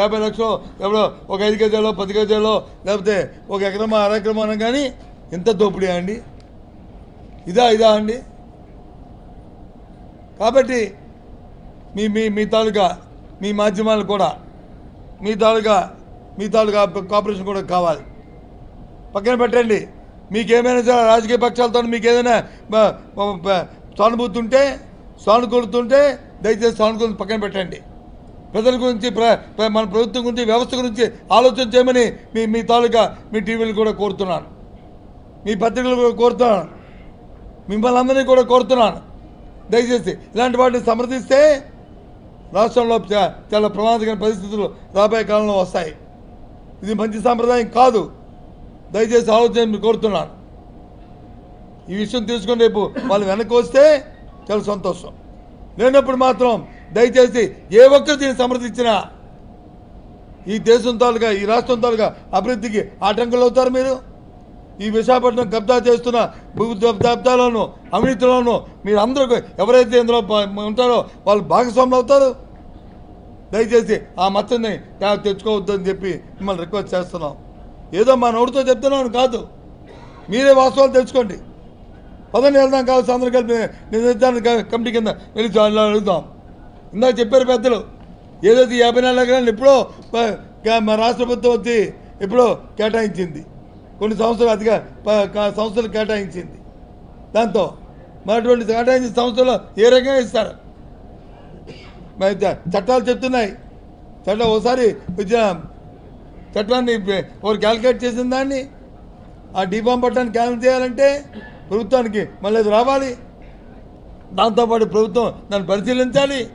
యాభై లక్షలు ఎవడో ఒక ఐదు గజాలో పది గజాలో లేకపోతే ఒక ఎకరమో అరెకరమో అనం కానీ ఇంత దోపిడీ అండి. ఇదా ఇదా అండి. కాబట్టి మీ మీ మీ తాలూకా మీ మాధ్యమాలు కూడా మీ తాలూకా మీ తాలూకా కోఆపరేషన్ కూడా కావాలి. పక్కన పెట్టండి. మీకేమైనా సరే రాజకీయ పక్షాలతో మీకు ఏదైనా సానుభూతి ఉంటే సానుకూలతుంటే దయచేసి సానుకూలత పక్కన పెట్టండి. ప్రజల గురించి ప్ర మన ప్రభుత్వం గురించి వ్యవస్థ గురించి ఆలోచన చేయమని మీ మీ తాలూకా మీ టీవీలు కూడా కోరుతున్నాను. మీ పత్రికలు కూడా కోరుతున్నాను. మిమ్మల్ని అందరినీ కూడా కోరుతున్నాను. దయచేసి ఇలాంటి వాటిని సమర్థిస్తే రాష్ట్రంలో చా- చాలా ప్రమాదకర పరిస్థితులు రాబోయే కాలంలో వస్తాయి. ఇది మంచి సాంప్రదాయం కాదు. దయచేసి ఆలోచన కోరుతున్నాను. ఈ విషయం తీసుకుని రేపు వాళ్ళు వెనక్కి వస్తే చాలా సంతోషం. లేనప్పుడు మాత్రం దయచేసి ఏ ఒక్కరు దీన్ని సమర్థించినా ఈ దేశం తాలూకా ఈ రాష్ట్రం తాలూకా అభివృద్ధికి ఆటంకులు అవుతారు మీరు. ఈ విశాఖపట్నం కబ్జా చేస్తున్న భూ దబ్దాలోను అవినీతిలోను మీరు అందరూ ఎవరైతే ఇందులో ఉంటారో వాళ్ళు భాగస్వాములు అవుతారు. దయచేసి ఆ మచ్చని తెచ్చుకోవద్దని చెప్పి మిమ్మల్ని రిక్వెస్ట్ చేస్తున్నాం. ఏదో మా నోటితో చెప్తున్నాను కాదు. మీరే వాస్తవాలు తెచ్చుకోండి పదని వెళ్దాం కావచ్చు అందరూ కలిపి నిర్ధారణ కమిటీ కింద వెళ్ళి చాలా అడుగుదాం ఇందాక చెప్పారు పెద్దలు. ఏదైతే యాభై నాలుగు ఎకరాలు ఎప్పుడో మా రాష్ట్ర ప్రభుత్వం వచ్చి ఎప్పుడో కేటాయించింది. కొన్ని సంవత్సరాలు అదిగా ప- సంస్థలు కేటాయించింది. దాంతో మరి అటువంటి కేటాయించిన సంస్థలు ఏ రకంగా ఇస్తారు? మరి చ- చట్టాలు చెప్తున్నాయి. చట్టం ఒకసారి చట్టాన్ని ఒకరు క్యాలిక్యులేట్ చేసిన దాన్ని ఆ డిఫామ్ పట్టాన్ని క్యాన్సిల్ చేయాలంటే ప్రభుత్వానికి మళ్ళీ రావాలి. దాంతోపాటు ప్రభుత్వం దాన్ని పరిశీలించాలి.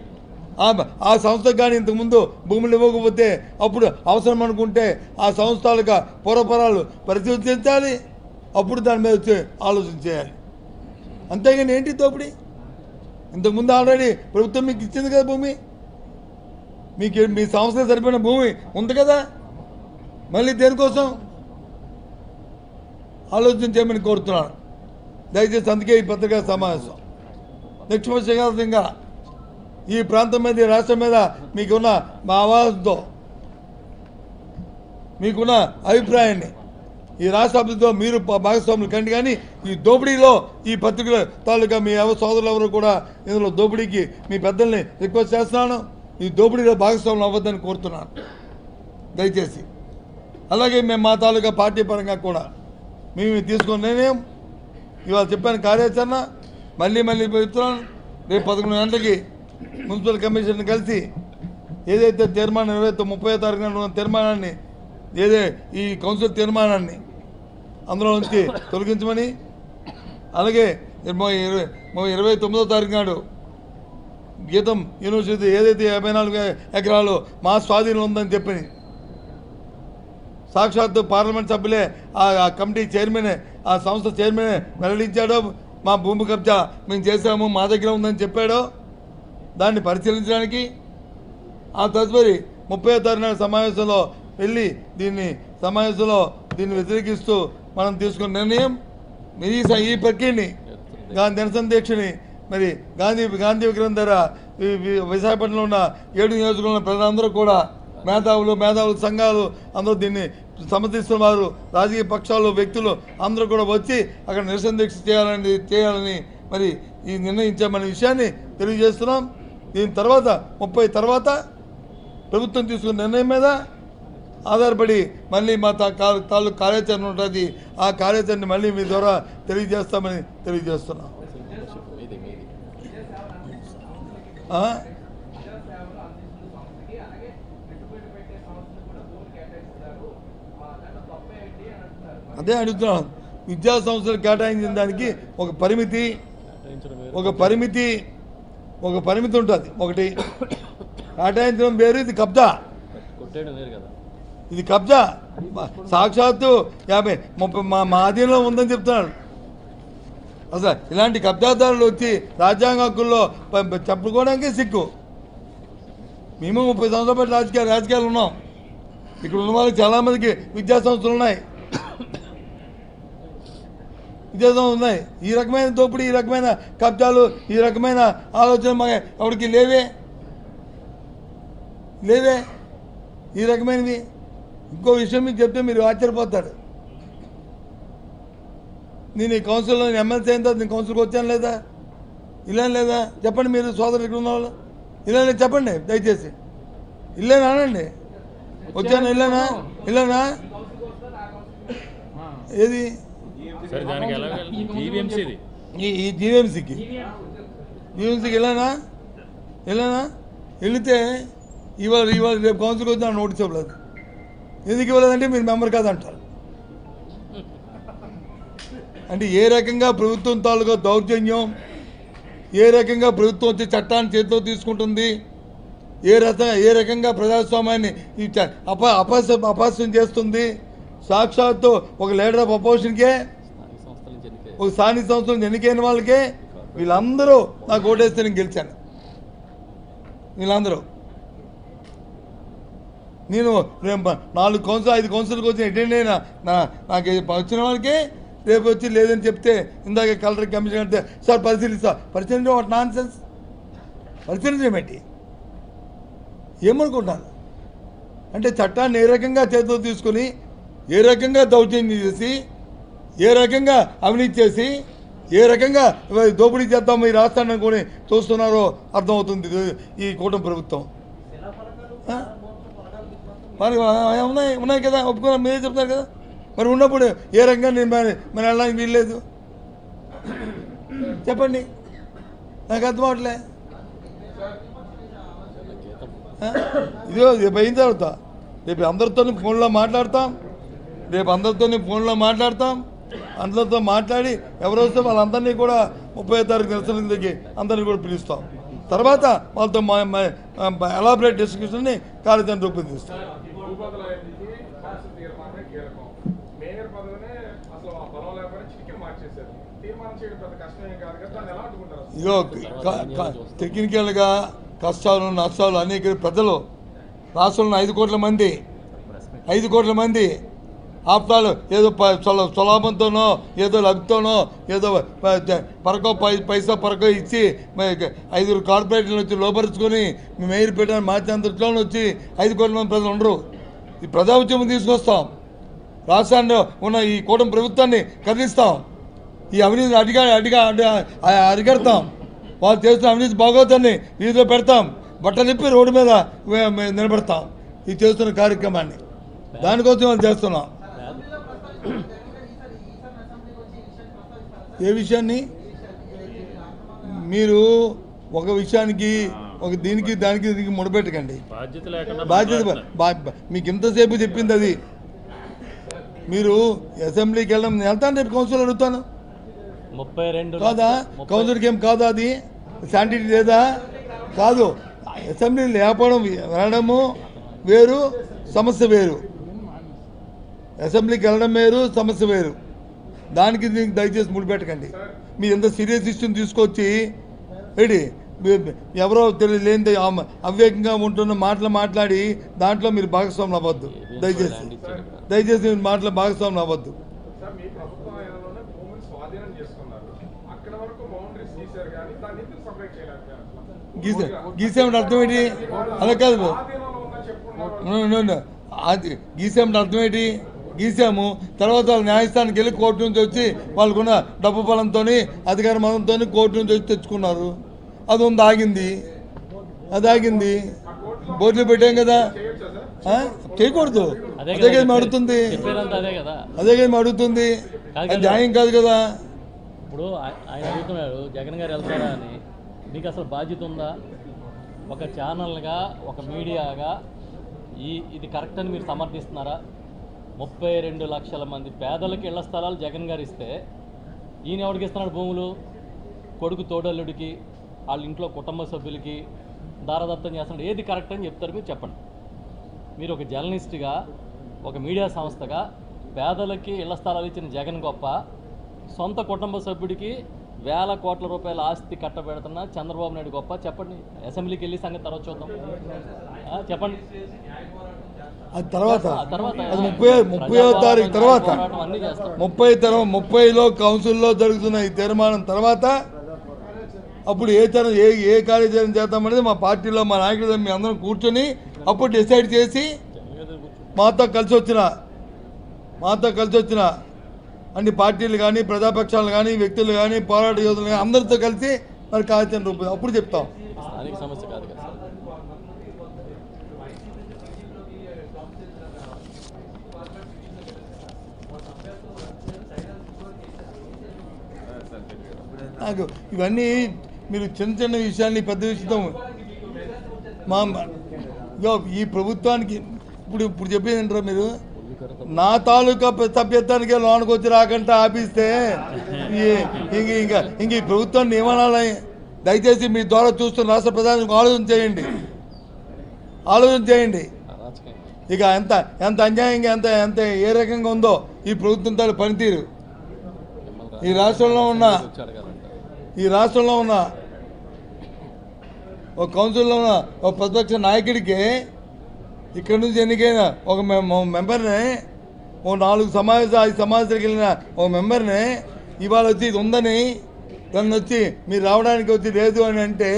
ఆ ఆ సంస్థకు కానీ ఇంతకుముందు భూములు ఇవ్వకపోతే అప్పుడు అవసరం అనుకుంటే ఆ సంస్థలకు పూర్వపరాలు పరిశీలించాలి అప్పుడు దాని మీద వచ్చి ఆలోచన చేయాలి. అంతేగాని ఏంటి దోపిడీ? ఇంతకుముందు ఆల్రెడీ ప్రభుత్వం మీకు ఇచ్చింది కదా భూమి. మీకు మీ సంస్థ సరిపోయిన భూమి ఉంది కదా. మళ్ళీ దేనికోసం? ఆలోచన చేయమని కోరుతున్నాను. దయచేసి అందుకే ఈ పత్రికా సమావేశం. నెక్స్ట్ విషయంగా ఈ ప్రాంతం మీద ఈ రాష్ట్రం మీద మీకున్న మా ఆవాజంతో మీకున్న అభిప్రాయాన్ని ఈ రాష్ట్ర అభివృద్ధిలో మీరు భాగస్వాములు కండి కానీ ఈ దోపిడీలో ఈ పత్రికల తాలూకా మీ ఎవ సోదరులు ఎవరు కూడా ఇందులో దోపిడీకి మీ పెద్దల్ని రిక్వెస్ట్ చేస్తున్నాను. ఈ దోపిడీలో భాగస్వాములు అవ్వద్దని కోరుతున్నాను. దయచేసి. అలాగే మేము మా తాలూకా పార్టీ పరంగా కూడా మేము తీసుకున్న నిర్ణయం. ఇవాళ చెప్పాను కార్యాచరణ మళ్ళీ మళ్ళీ చెప్తున్నాను. రేపు పదకొండు గంటలకి మున్సిపల్ కమిషన్ కలిసి ఏదైతే తీర్మానం ఇరవై ముప్పై తారీఖున తీర్మానాన్ని ఏదే ఈ కౌన్సిల్ తీర్మానాన్ని అందులో నుంచి తొలగించమని అలాగే ఇరవై ఇరవై తొమ్మిదో తారీఖు నాడు గీతం యూనివర్సిటీ ఏదైతే యాభై నాలుగు ఎకరాలు మా స్వాధీనం ఉందని చెప్పి సాక్షాత్తు పార్లమెంట్ సభ్యులే ఆ ఆ కమిటీ చైర్మన్ ఆ సంస్థ చైర్మన్ వెల్లడించాడో మా భూమి కబ్జా మేము చేసాము మా దగ్గర ఉందని చెప్పాడో దాన్ని పరిశీలించడానికి. ఆ తదుపరి ముప్పై తారీఖు సమావేశంలో వెళ్ళి దీన్ని సమావేశంలో దీన్ని వ్యతిరేకిస్తూ మనం తీసుకున్న నిర్ణయం ఈ ఈ ప్రక్రియని గాంధీ నిరసన దీక్షని మరి గాంధీ గాంధీ విగ్రహం ధర విశాఖపట్నంలో ఉన్న ఏడు నియోజకవర్గంలో ప్రజలందరూ కూడా మేధావులు మేధావులు సంఘాలు అందరూ దీన్ని సమర్థిస్తున్న వారు రాజకీయ పక్షాలు వ్యక్తులు అందరూ కూడా వచ్చి అక్కడ నిరసన దీక్ష చేయాలని చేయాలని మరి ఈ నిర్ణయించామనే విషయాన్ని తెలియజేస్తున్నాం. దీని తర్వాత ముప్పై తర్వాత ప్రభుత్వం తీసుకున్న నిర్ణయం మీద ఆధారపడి మళ్ళీ మా తా తాలూకు కార్యాచరణ ఉంటుంది ఆ కార్యాచరణ మళ్ళీ మీ ద్వారా తెలియజేస్తామని తెలియజేస్తున్నాం. అదే అడుగుతున్నాను విద్యా సంస్థలు కేటాయించిన దానికి ఒక పరిమితి ఒక పరిమితి ఒక పరిమితి ఉంటుంది. ఒకటి కేటాయించడం వేరు ఇది కబ్జా. ఇది కబ్జా. సాక్షాత్తు యాభై ముప్పై మా మా ఆధీనంలో ఉందని చెప్తున్నాడు. అసలు ఇలాంటి కబ్జాదారులు వచ్చి రాజ్యాంగ హక్కుల్లో చెప్పుకోవడానికే సిక్కు మేము ముప్పై సంవత్సరాల పాటు రాజకీయ రాజకీయాలు ఉన్నాం. ఇక్కడ ఉన్న వాళ్ళకి చాలామందికి విద్యా సంస్థలు ఉన్నాయి. ఇదేదో ఉన్నాయి. ఈ రకమైన దోపిడీ ఈ రకమైన కబ్జాలు ఈ రకమైన ఆలోచన మా ఎవరికి లేవే? లేవే? ఈ రకమైనవి. ఇంకో విషయం మీకు చెప్తే మీరు ఆశ్చర్యపోతారు. నేను ఈ కౌన్సిల్లో నేను ఎమ్మెల్సీ అయిన తర్వాత నేను కౌన్సిల్కి వచ్చాను లేదా? ఇలా లేదా? చెప్పండి మీరు సోదరులు ఇక్కడ ఉన్న వాళ్ళు. ఇలా లేదు? చెప్పండి దయచేసి. ఇల్లేనా అనండి? వచ్చాను? ఇల్లేనా? ఇల్లేనా? ఏది? సరే దానికి ఎలా జీవీఎంసీది. ఈ జీవీఎంసీకి? జీవీఎంసీకి వెళ్ళానా? వెళ్ళానా? వెళితే ఇవాళ ఇవాళ రేపు కౌన్సిల్కి వచ్చి నాకు నోటీస్ ఇవ్వలేదు. ఎందుకు ఇవ్వలేదంటే మీరు మెంబర్ కాదంటారు. అంటే ఏ రకంగా ప్రభుత్వం తాలూకా దౌర్జన్యం ఏ రకంగా ప్రభుత్వం వచ్చి చట్టాన్ని చేతిలో తీసుకుంటుంది ఏ రక ఏ రకంగా ప్రజాస్వామ్యాన్ని అప అపహాస్యం చేస్తుంది సాక్షాత్తు ఒక లీడర్ ఆఫ్ అపోజిషన్కే స్థానిక సంస్థల నుంచి ఎన్నిక ఒక స్థానిక సంస్థలు ఎన్నికైన వాళ్ళకే వీళ్ళందరూ నాకు ఓటేస్తే నేను గెలిచాను. వీళ్ళందరూ. నేను రేపు నాలుగు కౌన్సిల్ ఐదు కౌన్సిల్కి వచ్చి అటెండ్ అయినా నా నాకు వచ్చిన వాళ్ళకి రేపు వచ్చి లేదని చెప్తే ఇందాక కలెక్టర్ కమిషన్ అంటే సార్ పరిశీలిస్తా. పరిశీలించడం వాటి నాన్ సెన్స్ పరిశీలించడం ఏంటి? ఏమనుకుంటాను అంటే చట్టాన్ని ఏ రకంగా చేతిలో తీసుకుని ఏ రకంగా దౌర్జన్యం చేసి ఏ రకంగా అవినీతి చేసి ఏ రకంగా దోపిడీ చేద్దాం ఈ రాష్ట్రాన్ని అనుకుని చూస్తున్నారో అర్థమవుతుంది ఈ కూటమి ప్రభుత్వం. మరి ఉన్నాయి ఉన్నాయి కదా ఒప్పుకున్నా మీరే చెప్తారు కదా. మరి ఉన్నప్పుడు ఏ రకంగా నేను మరి మరి వెళ్ళడానికి వీల్లేదు. చెప్పండి. నాకు అర్థం అవట్లే. గీతం రేపు అయిన తర్వాత రేపు అందరితో ఫోన్లో మాట్లాడతాం రేపు అందరితో ఫోన్లో మాట్లాడతాం. అందరితో మాట్లాడి ఎవరు వస్తే వాళ్ళందరినీ కూడా ముప్పై తారీఖు నిరసన దగ్గర అందరినీ కూడా పిలుస్తాం. తర్వాత వాళ్ళతో మా ఎలాబరేట్ డిస్కషన్ని కార్యక్రమం రూపొందిస్తాం? ఇగో టెక్నికల్గా కష్టాలు నష్టాలు అనేక ప్రజలు రాష్ట్రంలో ఐదు కోట్ల మంది ఐదు కోట్ల మంది ఆప్తాలు ఏదో ప- ఏదో లబ్ధితోనో ఏదో పరకో పై పైసా పరకో ఇచ్చి ఐదుగురు కార్పొరేట్లు వచ్చి లోపరుచుకొని మేయర్ ఎయిర్ పెట్టాను వచ్చి ఐదు కోట్ల మంది ప్రజలు ఉండరు. ఈ ప్రజా ఉద్యమం తీసుకొస్తాం. రాష్ట్రాన్ని ఉన్న ఈ కూటమి ప్రభుత్వాన్ని కదిలిస్తాం ఈ అవినీతి అడిగా అడిగా అరిగడతాం వాళ్ళు చేస్తున్న అవినీతి బాగోతాన్ని వీధిలో పెడతాం. బట్టలిప్పి రోడ్డు మీద నిలబెడతాం. ఈ చేస్తున్న కార్యక్రమాన్ని. దానికోసం చేస్తున్నాం. ఏ విషయాన్ని? మీరు ఒక విషయానికి ఒక దీనికి దానికి దీనికి ముడిపెట్టకండి. బాధ్యత మీకు ఇంతసేపు చెప్పింది అది. మీరు అసెంబ్లీకి వెళ్ళడం నేను వెళ్తాను రేపు కౌన్సిల్ అడుగుతాను. ముప్పై రెండు కాదా? కౌన్సిల్కి ఏం కాదా అది? శాంటిటీ లేదా? కాదు. అసెంబ్లీ లేపడం వెళ్ళడము వేరు సమస్య వేరు. అసెంబ్లీకి వెళ్ళడం వేరు సమస్య వేరు. దానికి దీనికి దయచేసి ముడిపెట్టకండి మీరు ఎంత సీరియస్ ఇష్యూని తీసుకొచ్చి మీ- ఎవరో తెలియలేని అవివేకంగా ఉంటున్న మాటలు మాట్లాడి దాంట్లో మీరు భాగస్వాములు అవ్వద్దు. దయచేసి. దయచేసి మీరు మాటలు భాగస్వాములు అవ్వద్దు? గీసే గీసేమంటే అర్థం ఏంటి? అలా కాదు. అది గీసామంటే అర్థం ఏంటి? గీసాము. తర్వాత వాళ్ళు న్యాయస్థానానికి వెళ్ళి కోర్టు నుంచి వచ్చి వాళ్ళకున్న డబ్బు బలంతో అధికార బలంతో కోర్టు నుంచి వచ్చి తెచ్చుకున్నారు. అది ఉంది ఆగింది. అది ఆగింది. బోర్డులు పెట్టాం కదా? చేయకూడదు. అదే కదా అడుగుతుంది అదే కదా. అడుగుతుంది. న్యాయం కాదు కదా. ఇప్పుడు ఆయ- ఆయన అడుగుతున్నాడు జగన్ గారు వెళ్తారా అని. మీకు అసలు బాధ్యత ఉందా? ఒక ఛానల్గా ఒక మీడియాగా ఈ ఇది కరెక్ట్ అని మీరు సమర్థిస్తున్నారా? ముప్పై రెండు లక్షల మంది పేదలకు ఇళ్ళ స్థలాలు జగన్ గారు ఇస్తే ఈయన ఎవరికి ఇస్తున్నాడు భూములు? కొడుకు తోడల్లుడికి వాళ్ళ ఇంట్లో కుటుంబ సభ్యులకి దారదత్తం చేస్తున్నాడు. ఏది కరెక్ట్ అని చెప్తారు మీరు చెప్పండి. మీరు ఒక జర్నలిస్ట్గా ఒక మీడియా సంస్థగా పేదలకి ఇళ్ళ స్థలాలు ఇచ్చిన జగన్ గొప్ప సొంత కుటుంబ సభ్యుడికి వేల కోట్ల రూపాయల ఆస్తి కట్టబెడుతున్న చంద్రబాబు నాయుడు గొప్ప. చెప్పండి. అసెంబ్లీకి వెళ్ళి సంగతి తర్వాత చూద్దాం. చెప్పండి. అది తర్వాత అది ముప్పై ముప్పై తారీఖు తర్వాత. ముప్పై తర్వాత ముప్పైలో కౌన్సిల్లో జరుగుతున్న ఈ తీర్మానం తర్వాత అప్పుడు ఏ తరం ఏ ఏ కార్యాచరణ చేద్దామనేది మా పార్టీలో మా నాయకులు మీ అందరం కూర్చొని అప్పుడు డిసైడ్ చేసి మాతో కలిసి వచ్చిన మాతో కలిసి వచ్చిన అన్ని పార్టీలు కానీ ప్రజాపక్షాలు కానీ వ్యక్తులు కానీ పోరాట యోధులు కానీ అందరితో కలిసి మరి కార్యాచరణ రూపొంది అప్పుడు చెప్తాం స్థానిక సమస్య కాదు కదా సార్ నాకు ఇవన్నీ మీరు చిన్న చిన్న విషయాన్ని పెద్ద విషయం. మా ఇగో ఈ ప్రభుత్వానికి ఇప్పుడు ఇప్పుడు చెప్పేదంటారా మీరు? నా తాలూకా సభ్యత్వానికి లోనికి వచ్చి రాకుండా ఆపిస్తే ఈ- ఇంక ఇంకా ఇంక ఈ ప్రభుత్వాన్ని ఏమనాలి? దయచేసి మీ ద్వారా చూస్తున్న రాష్ట్ర ప్రధానికి ఆలోచన చేయండి. ఆలోచన చేయండి. ఇక ఎంత ఎంత అన్యాయంగా ఎంత ఎంత ఏ రకంగా ఉందో ఈ ప్రభుత్వం తాలూ పనితీరు. ఈ రాష్ట్రంలో ఉన్న ఈ రాష్ట్రంలో ఉన్న ఒక కౌన్సిల్లో ఉన్న ఒక ప్రతిపక్ష నాయకుడికి ఇక్కడి నుంచి ఎన్నికైన ఒక మెంబర్ని ఓ నాలుగు సమావేశాలు ఐదు సమావేశాలకు వెళ్ళిన ఒక మెంబర్ని ఇవాళ వచ్చి ఇది ఉందని దాన్ని వచ్చి మీరు రావడానికి వచ్చి లేదు అని అంటే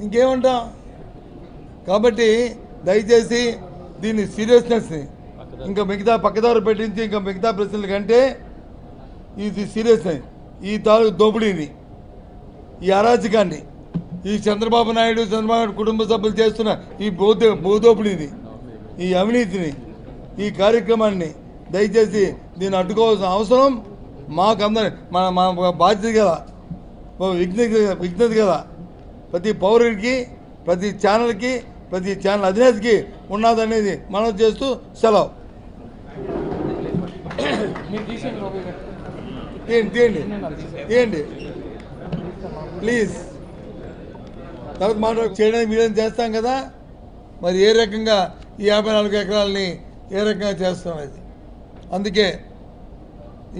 ఇంకేమంటాం? కాబట్టి దయచేసి దీని సీరియస్నెస్ని ఇంకా మిగతా పక్కదారు పెట్టించి ఇంకా మిగతా ప్రశ్నల కంటే ఇది సీరియస్ ఈ తాలూకు దోపిడీని ఈ అరాచకాన్ని. ఈ చంద్రబాబు నాయుడు చంద్రబాబు నాయుడు కుటుంబ సభ్యులు చేస్తున్న ఈ భూతో భూదోపిడీని ఈ అవినీతిని ఈ కార్యక్రమాన్ని దయచేసి దీన్ని అడ్డుకోవాల్సిన అవసరం మాకు అందరి మన మన బాధ్యత కదా విజ్ఞత విజ్ఞత కదా ప్రతి పౌరుడికి ప్రతి ఛానల్కి ప్రతి ఛానల్ అధినేతకి ఉన్నదనేది మనం చేస్తూ సెలవు. తీయండి తీయండి తీయండి ప్లీజ్. తర్వాత మాట చేయడానికి మీరేం చేస్తాం కదా? మరి ఏ రకంగా ఈ యాభై నాలుగు ఎకరాలని ఏ రకంగా చేస్తాం అది? అందుకే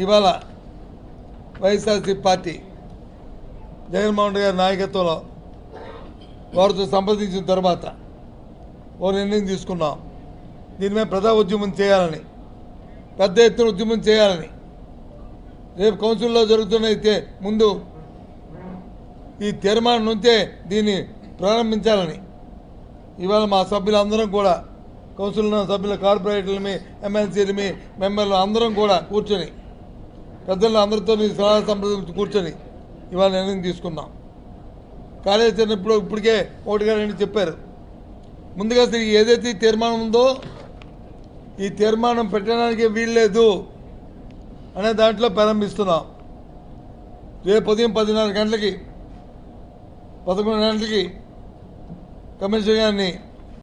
ఇవాళ వైఎస్ఆర్సీ పార్టీ జగన్మోహన్ రెడ్డి గారి నాయకత్వంలో వారితో సంప్రదించిన తర్వాత ఓ నిర్ణయం తీసుకున్నాం. దీని మీద ప్రజా ఉద్యమం చేయాలని పెద్ద ఎత్తున ఉద్యమం చేయాలని రేపు కౌన్సిల్లో జరుగుతున్న ముందు ఈ తీర్మానం నుంచే దీన్ని ప్రారంభించాలని. ఇవాళ మా సభ్యులందరం కూడా కౌన్సిల్ సభ్యుల కార్పొరేటర్లమి ఎమ్మెల్సీలమి మెంబర్లు అందరం కూడా కూర్చొని పెద్దలు అందరితో సలహా సంప్రదించి కూర్చొని ఇవాళ నిర్ణయం తీసుకున్నాం. కార్యాచరణ ఇప్పుడు ఇప్పటికే ఒకటిగా రెండు చెప్పారు. ముందుగా ఏదైతే తీర్మానం ఉందో ఈ తీర్మానం పెట్టడానికి వీల్లేదు. అనే దాంట్లో ప్రారంభిస్తున్నాం. రేపు ఉదయం పదిన్నర గంటలకి పదకొండు గంటలకి కమిషనర్ గారిని